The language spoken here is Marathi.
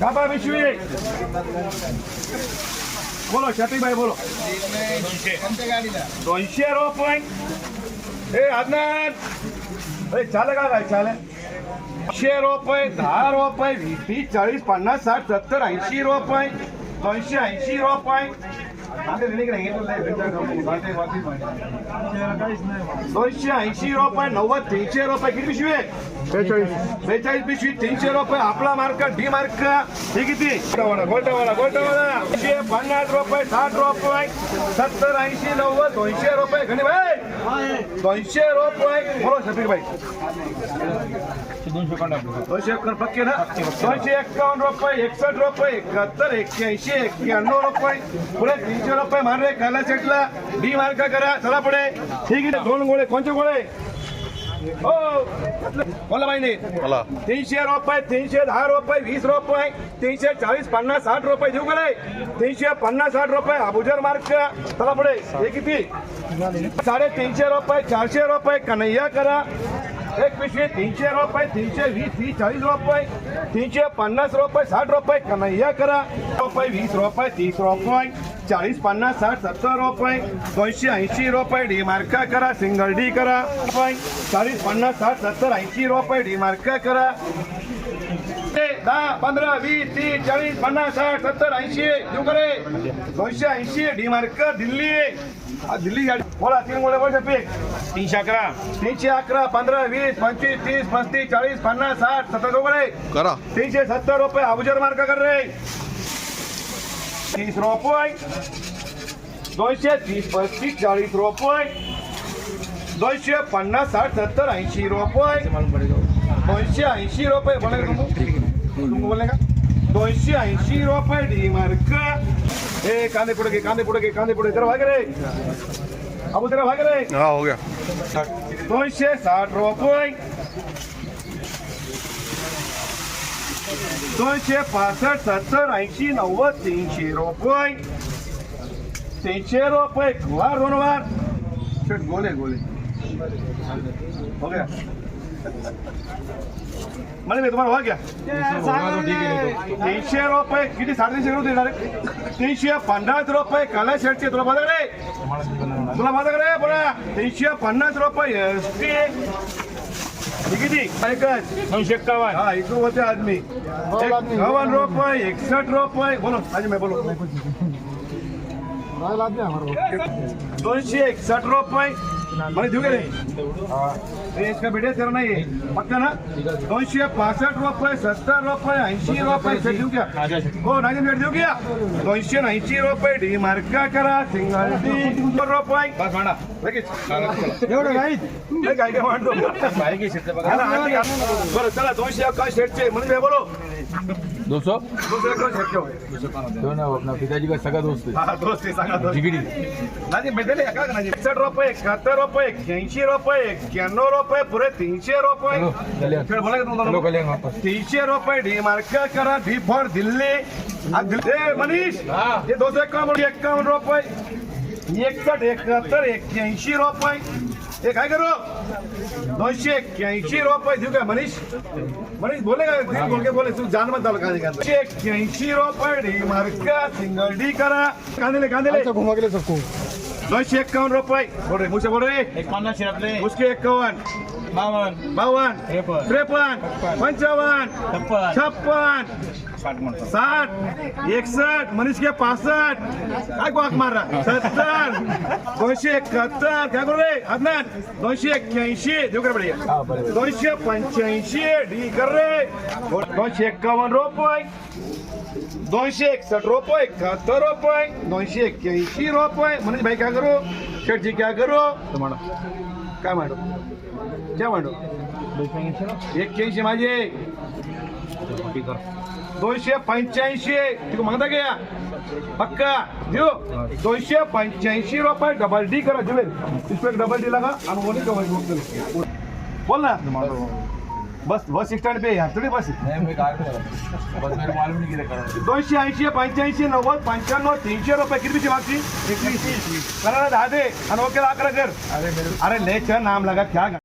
बाबा विश्वी बोलो शतीबाई बोलो दोनशे रुपये हे अदनान हे चाले का काय चाले दोनशे रुपये दहा रुपये वीस तीस चाळीस पन्नास साठ सत्तर ऐंशी रुपये दोनशे ऐंशी रुपये दोनशे ऐंशी रुपये नव्वद तीनशे रुपये. किती पिशवी बेचाळीस. बेचाळीस पिशवी तीनशे रुपये. आपला मार्क डी मार्क. हे किती? गोल्टावाला गोल्टावाला पन्नास रुपये साठ रुपये. सत्तर ऐंशी नव्वद दोनशे रुपये. घणी भाई. दोनशे रुपये. बोलो शफीक भाई. दोनशे एकावन्न पक्के ना? दोनशे एक्कावन्न रुपये एकसष्ट रुपये एकाहत्तर एक्क्याऐंशी एक्क्याण्णव रुपये. पुढे तीनशे रुपये मारले काला सेटला. डी मार्क करा चला पुढे. ठीक आहे दोन गोळे कोणते गोळे? हो. बोला माहिती तीनशे रुपये तीनशे दहा रुपये वीस रुपये तीनशे चाळीस पन्नास साठ रुपये. देऊ कडे तीनशे पन्नास साठ रुपये. अबुजर मार्क चला पुढे. हे किती? साडेतीनशे रुपये चारशे रुपये. कन्हैया करा. एक पिशवी तीनशे रुपये तीनशे वीस तीस चाळीस रुपये. तीनशे पन्नास रुपये साठ रुपये. कन्हैया करा. रुपये वीस रुपये तीस रुपये. चाळीस पन्नास साठ सत्तर रुपये दोनशे ऐंशी रुपये डी मार्का करा सिंगल डी करा. रुपये चाळीस पन्नास साठ सत्तर ऐंशी रुपये डी मार्का करा दहा पंधरा वीस तीस चाळीस पन्नास साठ सत्तर ऐंशी देऊ करे. दोनशे ऐंशी डी मार्क दिल्ली. हा, दिल्ली गाडी. बोला तीन गोळे बोल पीक. तीनशे अकरा. तीनशे अकरा पंधरा वीस पंचवीस तीस पस्तीस चाळीस पन्नास साठ सत्तर रुपये करा. तीनशे सत्तर रुपये अबुजर मार्क कर रे. तीस रुपये दोनशे तीस पस्तीस चाळीस रुपये दोनशे पन्नास साठ सत्तर ऐंशी रुपये दोनशे ऐंशी रुपये बोला बोलले का? दोनशे ऐंशी रुपये डी मार्क। हे कांदे पुढे घे कांदे पुढे घे कांदे पुढे जरा भाग रे। अबू जरा भाग रे। हा हो गया। दोनशे साठ रुपये दोनशे पासष्ट सत्तर ऐंशी नव्वद तीनशे रुपये. तीनशे रुपये. वार दोन शेट गोले गोले. हो गया मला मी तुम्हाला हो गया तीनशे रुपये. किती? साडेतीनशे रुपये देणार तीनशे पन्नास रुपये. कला शेटचे तुला माझ्याकडे तुला माझ्याकडे बोला. तीनशे पन्नास रुपये. एस टी किती ऐकच. दोनशे एक्कावन्न हा इकडे होते आदमी. रुपये एकसष्ट रुपये बोलो आज मी बोलो दोनशे एकसष्ट रुपये मला देऊ का रे हे इसका बेटे तेरा नाही आहे पक्का ना दोनशे पासष्ट रुपये सत्तर रुपये ऐंशी रुपये से देऊ क्या हो नाही भेट देऊ क्या दोनशे ऐंशी रुपये डी मार्का करा सिंगल डी रुपये बस म्हणा लगेच एवढं नाही हे काय काय म्हणतो हा ना, आधी घ्या. बरं चला दोनशे अकरा शेटचे म्हणून मी बोलो दो सौ दोनशे अकरा शेट ठेव. जो ना अपना पिताजी का सगा दोस्त है दोस्त सांगा दोस्त. भेटेल का नाजी एकसष्ट रुपये एकाहत्तर रुपये एक्क्याऐंशी रुपये एक्क्याण्णव रुपये पुरे तीनशे रुपये. चलो कल्याण. खेळ बोला का चलो तुम्हाला कल्याण वापस. तीनशे रुपये डी मार्क करा डी फॉर दिल्ली. मनीष! हे. दोनशे एकावन्न एक्कावन्न रुपये. एकसष्ट एकाहत्तर एक्क्याऐंशी रुपये. हे काय करू? दोनशे एक्क्याऐंशी रुपये देऊ का मनीष? मनीष बोले का? दिल बोल तू जान मत झालं काय दोनशे एक्क्याऐंशी रुपये डी मार्क सिंगल डी करा. कांदेले कांदेले. घुमा के ले सबको दोनशे एक्कावन्न रुपये. बोल रे मुझे बोल रे. एकावन्न उसके एक्कावन्न. बावन्न. बावन्न. त्रेपन्न. त्रेपन्न. पंचावन्न. छप्पन साठ एकसष्ट मनीष के पासष्ट. काय वाक मारा सत्तर दोनशे एकाहत्तर. काय करू रे? अदनान दोनशे एक्क्याऐंशी. देऊ कर बढिया दोनशे पंच्याऐंशी. डी कर रे. दोनशे एक्कावन्न रुपये दोनशे एकसष्ट रुपये एकाहत्तर रुपये दोनशे एक्क्याऐंशी रुपये मनीष भाई काय करू? शेठजी काय करू? काय मांडू? काय मांडू? एक्क्याऐंशी माझे. दोनशे पंच्याऐंशी. म्हणता घ्या पक्का. देऊ दोनशे पंच्याऐंशी रुपये डबल डी करा जुवेल. इसमें डबल डी लगा आणि बोली का बोल ना. बस बस स्टँड पे या. थोडी बस. दोनशे ऐंशी पंच्याऐंशी नव्वद पंच्याण्णव तीनशे रुपये. किती मागची? एकवीस. करा दहा दे. आणि ओके अकरा कर. अरे लेच नाम लगा. क्या